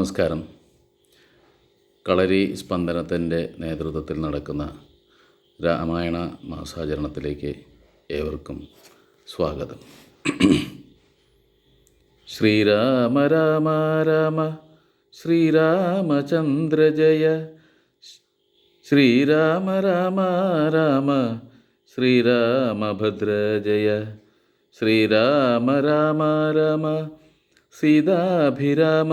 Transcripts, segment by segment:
നമസ്കാരം. കളരി സ്പന്ദനത്തിന്റെ നേതൃത്വത്തിൽ നടക്കുന്ന രാമായണ മാസാചരണത്തിലേക്ക് ഏവർക്കും സ്വാഗതം. ശ്രീരാമ രാമ രാമ ശ്രീരാമചന്ദ്ര ജയ ശ്രീരാമ രാമ രാമ ശ്രീരാമഭദ്ര ജയ ശ്രീരാമ രാമ രാമ സീതാഭിരാമ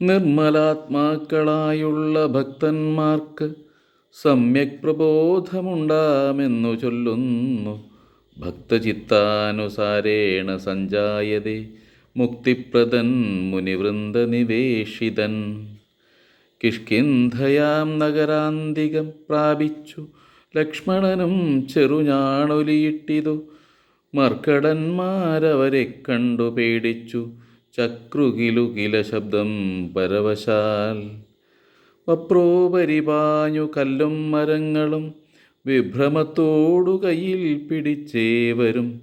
നിർമ്മലാത്മാക്കളായുള്ള ഭക്തന്മാർക്ക് സമ്യക് പ്രബോധമുണ്ടാമെന്നു ചൊല്ലുന്നു. ഭക്തചിത്താനുസാരേണ സഞ്ജായതേ മുക്തിപ്രദൻ മുനിവൃന്ദനിവേഷിതൻ കിഷ്കിന്ധയാം നഗരാന്തികം പ്രാപിച്ചു ലക്ഷ്മണനും ചെറുഞാണൊലിയിട്ടിതു. മർക്കടന്മാരവരെ കണ്ടു പേടിച്ചു ചക്രുകിലുകില ശബ്ദം പരവശാൽ. വപ്രോപരിപാഞ്ഞു കല്ലും മരങ്ങളും വിഭ്രമത്തോടു കയ്യിൽ പിടിച്ചേവരും.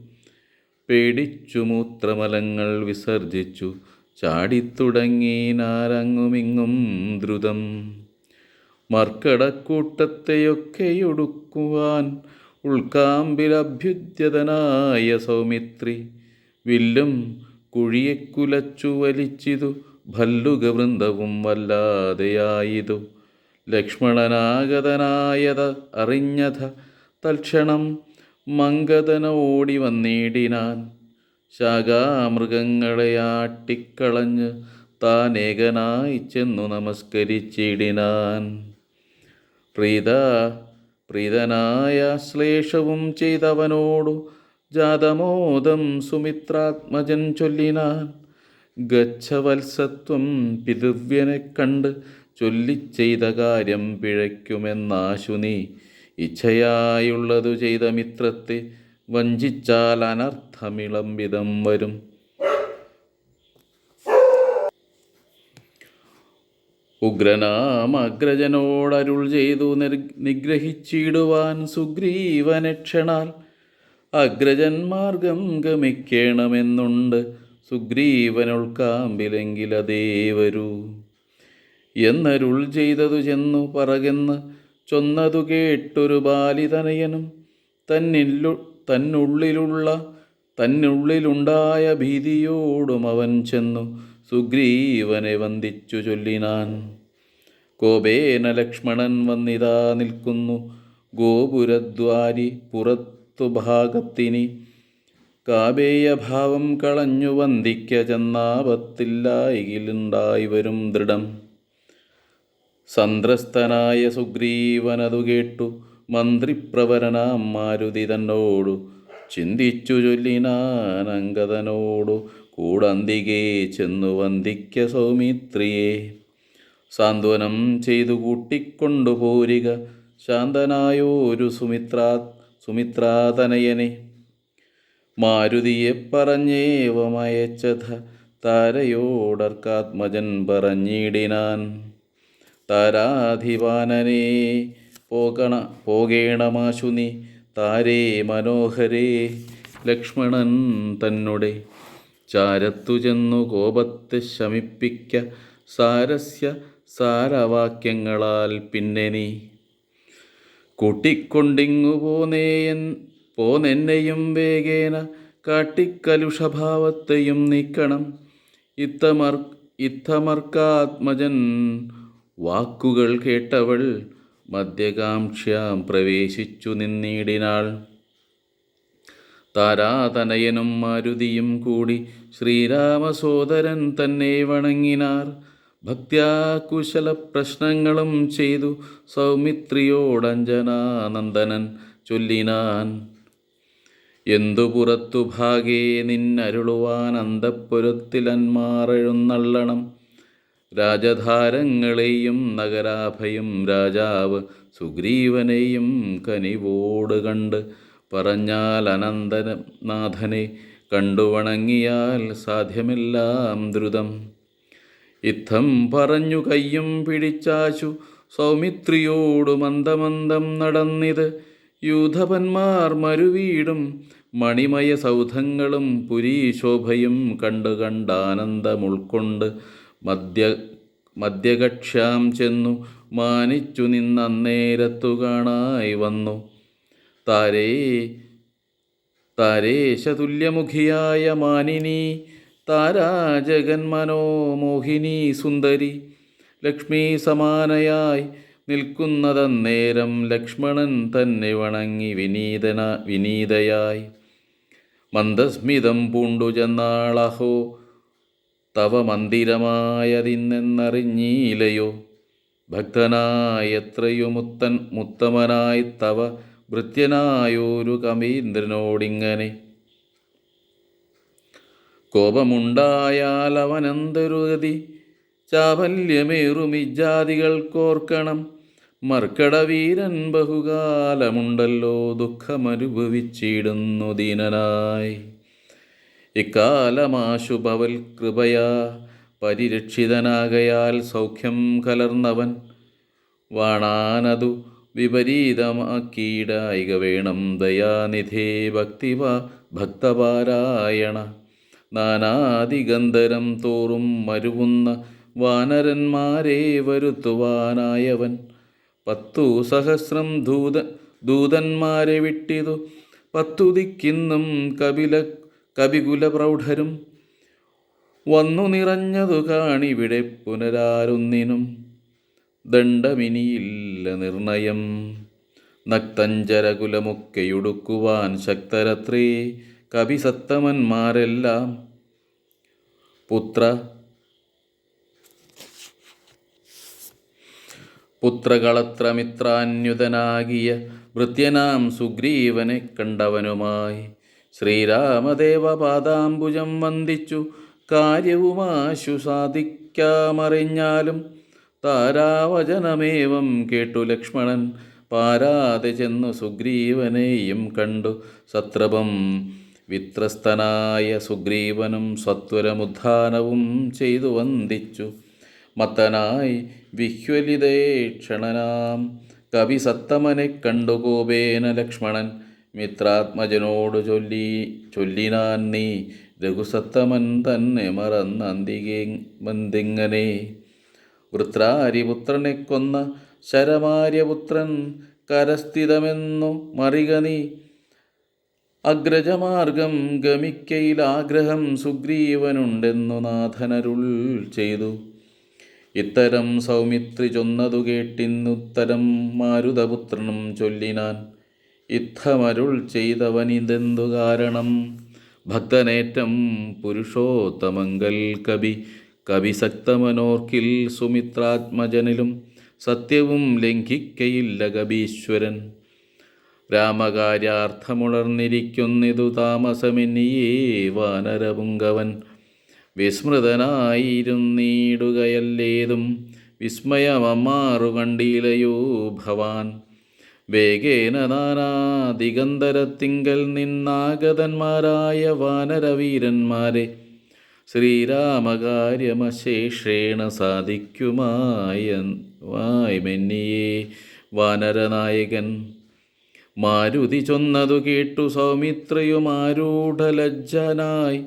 പേടിച്ചു മൂത്രമലങ്ങൾ വിസർജിച്ചു ചാടിത്തുടങ്ങി നാരങ്ങുമിങ്ങും ദ്രുതം. മർക്കടക്കൂട്ടത്തെയൊക്കെയൊടുക്കുവാൻ ഉൾക്കാമ്പിലഭ്യുദ്യതനായ സൗമിത്രി വില്ലും കുഴിയെ വലിച്ചിതു വലിച്ചിതു ഭല്ലുകവൃന്ദവും വല്ലാതെയായിതു. ലക്ഷ്മണനാഗതനായത അറിഞ്ഞത തൽക്ഷണം മങ്കതന ഓടി വന്നിടിനാൻ ശാഖാമൃഗങ്ങളെ ആട്ടിക്കളഞ്ഞ് താനേകനായി ചെന്നു നമസ്കരിച്ചിടിനാൻ. പ്രീത പ്രീതനായ ശ്ലേഷവും ചെയ്തവനോടു ജാതമോദം സുമിത്രാത്മജൻ ചൊല്ലിനാൻ ഗച്ഛവത്സത്വം പിതൃവ്യനെ കണ്ട് ചൊല്ലിച്ചെയ്ത കാര്യം പിഴയ്ക്കുമെന്നാശു നീ ഇച്ഛയായുള്ളതു ചെയ്ത മിത്രത്തെ വഞ്ചിച്ചാൽ അനർത്ഥമിളം വിധം വരും. ഉഗ്രനാമഗ്രജനോടരുൾ ചെയ്തു നിർ- നിഗ്രഹിച്ചിടുവാൻ സുഗ്രീവനക്ഷണാൽ അഗ്രജൻ മാർഗം ഗമിക്കണമെന്നുണ്ട്. സുഗ്രീവനുൾക്കാമ്പിലെങ്കിലതേവരൂ എന്നരുൾ ചെയ്തതു ചെന്നു പറകെന്ന് ചൊന്നതു കേട്ടൊരു ബാലിതനയനും തന്നില്ലു തന്നുള്ളിലുള്ള തന്നുള്ളിലുണ്ടായ ഭീതിയോടും അവൻ ചെന്നു സുഗ്രീവനെ വന്ദിച്ചു ചൊല്ലിനാൻ. കോപേന ലക്ഷ്മണൻ വന്നിതാ നിൽക്കുന്നു. ഗോപുരദ്വാരി പുറത്തു ഭാഗത്തിനി കാബേയഭാവം കളഞ്ഞു വന്ദിക്ക ചെന്നാപത്തില്ലായിലുണ്ടായി വരും ദൃഢം. സന്ത്രസ്തനായ സുഗ്രീവനതു കേട്ടു. മന്ത്രിപ്രവരനാം മാരുതി തന്നോടു. ചിന്തിച്ചു ചൊല്ലിനാനങ്കതനോടു കൂടന്തികേ ചെന്നു വന്ദിക്ക സൗമിത്രിയെ. സാന്ത്വനം ചെയ്തു കൂട്ടിക്കൊണ്ടുപോരിക ശാന്തനായോരു സുമിത്രാ സുമിത്രാതനയനെ. മാരുതിയെ പറഞ്ഞേവമയച്ചത താരയോടർക്കാത്മജൻ പറഞ്ഞിടിനാൻ. താരാധിപാനനെ പോകണ പോകേണമാശു നീ താരേ മനോഹരേ ലക്ഷ്മണൻ തന്നുടെ. ചാരത്തു ചെന്നു കോപത്തെ ശമിപ്പിക്ക സാരസ്യ സാരവാക്യങ്ങളാൽ പിന്നെ നീ. കൂട്ടിക്കൊണ്ടിങ്ങു പോന്നേയൻ പോന്നെന്നെയും വേഗേന കാട്ടിക്കലുഷഭാവത്തെയും നീക്കണം. ഇത്തമർ ഇത്തമർക്കാത്മജൻ വാക്കുകൾ കേട്ടവൾ മദ്യകാംക്ഷ്യാം പ്രവേശിച്ചു നിന്നീടിനാൾ. താരാതനയനും മാരുതിയും കൂടി ശ്രീരാമസോദരൻ തന്നെ വണങ്ങിനാർ. ഭക്ത്യാ കുശല പ്രശ്നങ്ങളും ചെയ്തു സൗമിത്രിയോടഞ്ജനാനന്ദനൻ ചൊല്ലിനാൻ. എന്തു പുറത്തു ഭാഗേ നിന്നരുളുവാൻ അന്തപ്പുരത്തിലന്മാറെഴുന്നള്ളണം രാജധാരങ്ങളെയും നഗരാഭയും രാജാവ് സുഗ്രീവനെയും കനിവോട് കണ്ട് പറഞ്ഞാൽ അനന്തനാഥനെ കണ്ടുവണങ്ങിയാൽ സാധ്യമെല്ലാം ദ്രുതം. ഇത്തം പറഞ്ഞു കയ്യും പിടിച്ചാശു. സൗമിത്രിയോടു മന്ദമന്ദം നടന്നിത്. യൂഥപന്മാർ മരുവീടും മണിമയ സൗധങ്ങളും പുരീശോഭയും കണ്ടു കണ്ടാനന്ദമുൾക്കൊണ്ട് മദ്യ മദ്യകക്ഷ്യാം ചെന്നു മാനിച്ചു നിന്നേരത്തു കാണായി വന്നു. താരേ താരേശതുല്യമുഖിയായ മാനിനി താരാജഗന്മനോമോഹിനി സുന്ദരി. ലക്ഷ്മി സമാനയായി നിൽക്കുന്നതന്നേരം ലക്ഷ്മണൻ തന്നെ വണങ്ങി വിനീതന വിനീതയായി. മന്ദസ്മിതം പൂണ്ടു ചെന്നാളഹോ തവ മന്ദിരമായതിന്നെന്നറിഞ്ഞീലയോ ഭക്തനായ എത്രയോ മുത്തൻ മുത്തമനായി തവ ഭൃത്യനായൊരു കമീന്ദ്രനോടിങ്ങനെ കോപമുണ്ടായാൽ അവനെന്തൊരുഗതി കോർക്കണം മർക്കടവീരൻ ബഹുകാലമുണ്ടല്ലോ ദുഃഖമനുഭവിച്ചിടുന്നു ദീനനായി. ഇക്കാലമാശു ഭവൽ കൃപയാ പരിരക്ഷിതനാകയാൽ സൗഖ്യം കലർന്നവൻ. വാണാനതു വിപരീതമാക്കിയിടായിക വേണം ദയാനിധേ ഭക്തിവ ഭക്തപാരായണ. നാനാദിഗന്ധരം തോറും മരുവുന്ന വാനരന്മാരെ വരുത്തുവാനായവൻ. പത്തു സഹസ്രം ദൂത ദൂതന്മാരെ വിട്ടിതു. പത്തു ദിക്കിന്നും കപില കപികുല പ്രൗഢരും വന്നു നിറഞ്ഞതു കാണിവിടെ പുനരാരൊന്നിനും. ദണ്ഡമിനിയില്ല നിർണയം. നക്തഞ്ചരകുലമൊക്കെയുടുക്കുവാൻ ശക്തരത്രേ. കവിസത്തമന്മാരെല്ലാം. പുത്ര പുത്രകളത്രമിത്രാന്യുതനാകിയ ഭൃത്യനാം സുഗ്രീവനെ കണ്ടവനുമായി. ശ്രീരാമദേവ പാദാംബുജം വന്ദിച്ചു കാര്യവുമാശു സാധിക്കാമറിഞ്ഞാലും താരാവചനമേവം കേട്ടു ലക്ഷ്മണൻ. പാരാതെ ചെന്നു സുഗ്രീവനെയും കണ്ടു. സത്രപം വിത്രസ്തനായ സുഗ്രീവനും സത്വരമുദ്ധാനവും ചെയ്തു വന്ദിച്ചു. മത്തനായി വിഹ്വലിതേക്ഷണനാം കവി സത്തമനെ കണ്ടു ഗോപേന ലക്ഷ്മണൻ. മിത്രാത്മജനോട് ചൊല്ലി ചൊല്ലിനാൻ നീ രഘുസത്തമൻ തന്നെ മറന്നന്തികെ വൃത്രാരിപുത്രനെ കൊന്ന ശരമാര്യപുത്രൻ കരസ്ഥിതമെന്നു മറിക നീ. അഗ്രജമാർഗം ഗമിക്കയിൽ ആഗ്രഹം സുഗ്രീവനുണ്ടെന്നു നാഥനരുൾ ചെയ്തു. ഇത്തരം സൗമിത്രി ചൊന്നതു കേട്ടിന്നുത്തരം മാരുതപുത്രനും ചൊല്ലിനാൻ. ഇത്തമരുൾ ചെയ്തവനിതെന്തു കാരണം? ഭക്തനേറ്റം പുരുഷോത്തമങ്കൽ കവി. കവിസക്തമനോർക്കിൽ സുമിത്രാത്മജനിലും സത്യവും ലംഘിക്കയില്ല കവീശ്വരൻ. രാമകാര്യാർത്ഥമുണർന്നിരിക്കുന്നിതു താമസമെന്നിയേ വാനരപുങ്കവൻ. വിസ്മൃതനായിരുന്നീടുകയല്ലേതും വിസ്മയമമ്മാറു കണ്ടീലയോ ഭവാൻ. വേഗേന നാനാദിഗന്ധരത്തിങ്കൽ നിന്നാഗതന്മാരായ വാനരവീരന്മാരെ ശ്രീരാമകാര്യമശേഷേണ സാധിക്കുമായ വായ്മെന്നിയേ വാനരനായകൻ. മാരുതി ചൊന്നതു കേട്ടു സൗമിത്രയുമാരൂഢലജ്ജനായി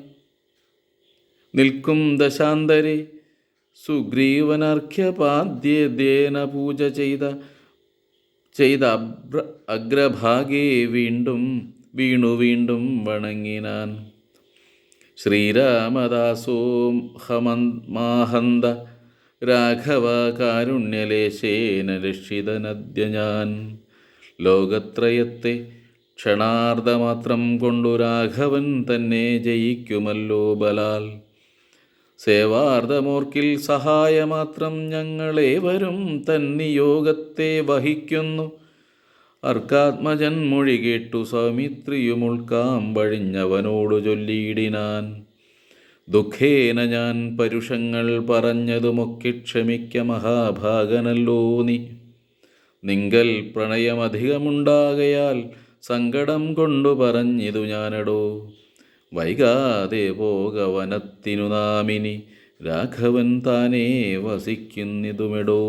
നിൽക്കും ദശാന്തരെ സുഗ്രീവനർഘ്യപാദ്യേന പൂജ ചെയ്ത ചെയ്ത അബ്ര അഗ്രഭാഗേ വീണ്ടും വീണു വീണ്ടും വണങ്ങിനാൻ. ശ്രീരാമദാസോ ഹമന്മാഹന്ത രാഘവ കാരുണ്യലേശേന രക്ഷിതനദ്യ ഞാൻ. ലോകത്രയത്തെ ക്ഷണാർദ്ധമാത്രം കൊണ്ടു രാഘവൻ തന്നെ ജയിക്കുമല്ലോ ബലാൽ. സേവാർദ്ധമോർക്കിൽ സഹായമാത്രം ഞങ്ങളേവരും തന്നിയോഗത്തെ വഹിക്കുന്നു. അർക്കാത്മജൻ മൊഴി കേട്ടു സൗമിത്രിയുമുൾക്കാം വഴിഞ്ഞവനോടു ചൊല്ലിയിടിനാൻ. ദുഃഖേന ഞാൻ പരുഷങ്ങൾ പറഞ്ഞതുമൊക്കെ ക്ഷമിക്ക മഹാഭാഗനല്ലോ നീ. നിങ്കൽ പ്രണയമധികമുണ്ടാകയാൽ സങ്കടം കൊണ്ടു പറഞ്ഞിതു ഞാനടോ. വൈകാതെ പോക വനത്തിനു നാമിനി രാഘവൻ താനേ വസിക്കുന്നിതുമെടോ.